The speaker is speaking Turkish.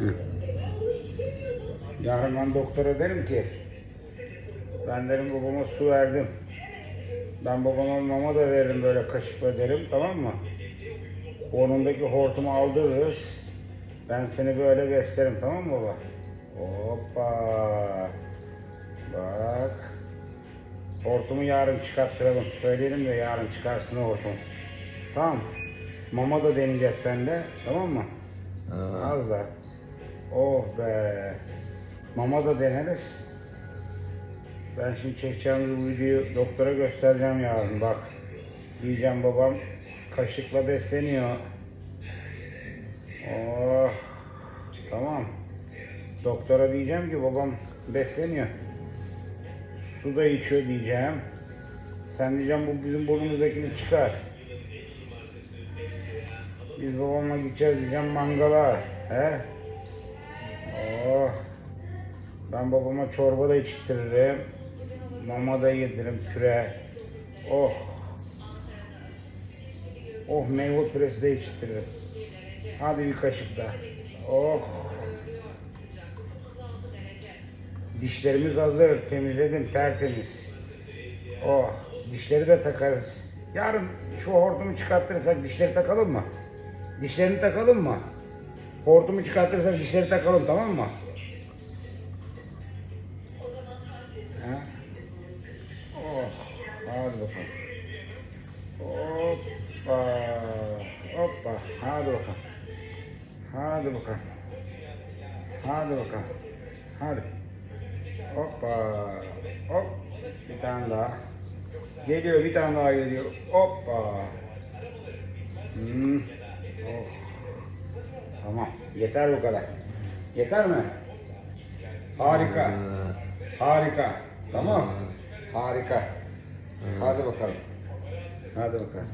Hı. Yarın ben doktora derim ki ben derim babama su verdim. Ben babama mama da veririm böyle kaşıkla derim tamam mı? Burnundaki hortumu aldırırız. Ben seni böyle beslerim tamam mı baba? Hoppa. Bak. Hortumu yarın çıkarttıralım. Söyleyelim de yarın çıkarsın o hortumu. Tamam. Mama da deneyeceğiz sende. Tamam mı? Ha. Az da. Oh be. Mama da deneriz. Ben şimdi çekeceğim bu videoyu doktora göstereceğim yarın bak. Diyeceğim babam kaşıkla besleniyor. Oh. Tamam. Doktora diyeceğim ki babam besleniyor. Su da içiyor diyeceğim. Sen diyeceğim bu bizim burnumuzdakini çıkar. Biz babamla gideceğiz diyeceğim mangala. He? Oh. Ben babama çorba da içtiririm. Mama da yediririm püre. Oh. Oh meyve püresi de içtiririm. Hadi bir kaşık daha. Oh. Dişlerimiz hazır. Temizledim tertemiz. Oh. Dişleri de takarız. Yarın şu hortumu çıkarttırırsak dişleri takalım mı? Dişlerini takalım mı? Hortumu çıkartırsak dişleri takalım tamam mı? Oh, hadi bakalım. Hoppa, hoppa, hadi bakalım. Hadi bakalım. Hadi bakalım. Hadi. Hoppa, hop. Bir tane daha. Geliyor, bir tane daha geliyor. Hoppa. Hmm. Oh. Tamam. Yeter bu kadar. Yeter mi? Harika. Harika. Tamam. Harika. Hadi bakalım. Hadi bakalım.